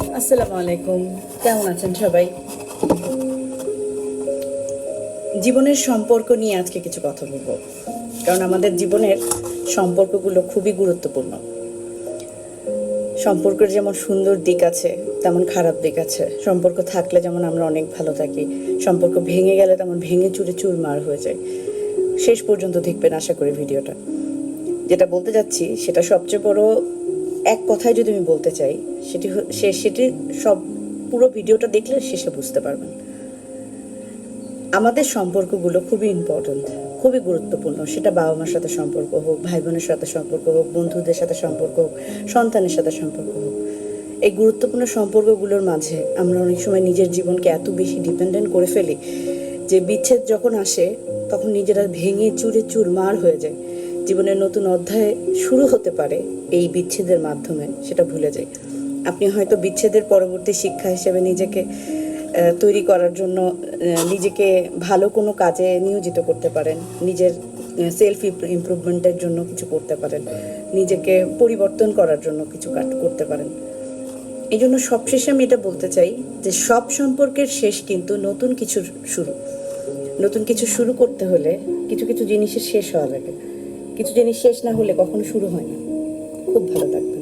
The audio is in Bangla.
আসসালামু আলাইকুম। কেমন আছেন সবাই? জীবনের সম্পর্ক নিয়ে আজকে কিছু কথা বলব। কারণ আমাদের জীবনের সম্পর্কগুলো খুবই গুরুত্বপূর্ণ। সম্পর্কের যেমন সুন্দর দিক আছে, তেমন খারাপ দিক আছে। সম্পর্ক থাকলে যেমন আমরা অনেক ভালো থাকি। সম্পর্ক ভেঙে গেলে তেমন ভেঙে চুরে চুরমার হয়ে যায়। শেষ পর্যন্ত দেখবেন আশা করি ভিডিওটা। যেটা বলতে যাচ্ছি, সেটা সবচেয়ে বড় এক কথায় যদি আমি বলতে চাই, সেটি সে, সেটি সব পুরো ভিডিওটা দেখলে শেষে বুঝতে পারবেন আমাদের সম্পর্কগুলো খুবই ইম্পর্ট্যান্ট খুবই গুরুত্বপূর্ণ। সেটা বাবা মার সাথে সম্পর্ক হোক ভাই বোনের সাথে সম্পর্ক হোক, বন্ধুদের সাথে সম্পর্ক হোক, সন্তানের সাথে সম্পর্ক হোক। এই গুরুত্বপূর্ণ সম্পর্কগুলোর মাঝে আমরা অনেক সময় নিজের জীবনকে এত বেশি ডিপেন্ডেন্ট করে ফেলি যে বিচ্ছেদ যখন আসে, তখন নিজেরা ভেঙে চুরে চুরমার হয়ে যায়। জীবনের নতুন অধ্যায় শুরু হতে পারে এই বিচ্ছেদের মাধ্যমে, সেটা ভুলে যাই। আপনি হয়তো বিচ্ছেদের পরবর্তী শিক্ষা হিসেবে নিজেকে তৈরি করার জন্য নিজেকে ভালো কোনো কাজে নিয়োজিত করতে পারেন, নিজের সেলফ ইমপ্রুভমেন্টের জন্য কিছু করতে পারেন, নিজেকে পরিবর্তন করার জন্য কিছু কাজ করতে পারেন। এই জন্য সবশেষে আমি এটা বলতে চাই যে সব সম্পর্কের শেষ কিন্তু নতুন কিছু শুরু। নতুন কিছু শুরু করতে হলে কিছু কিছু জিনিসের শেষ হওয়া লাগে। কিছু জিনিস শেষ না হলে কখনো শুরু হয় না। খুব ভালো থাকবেন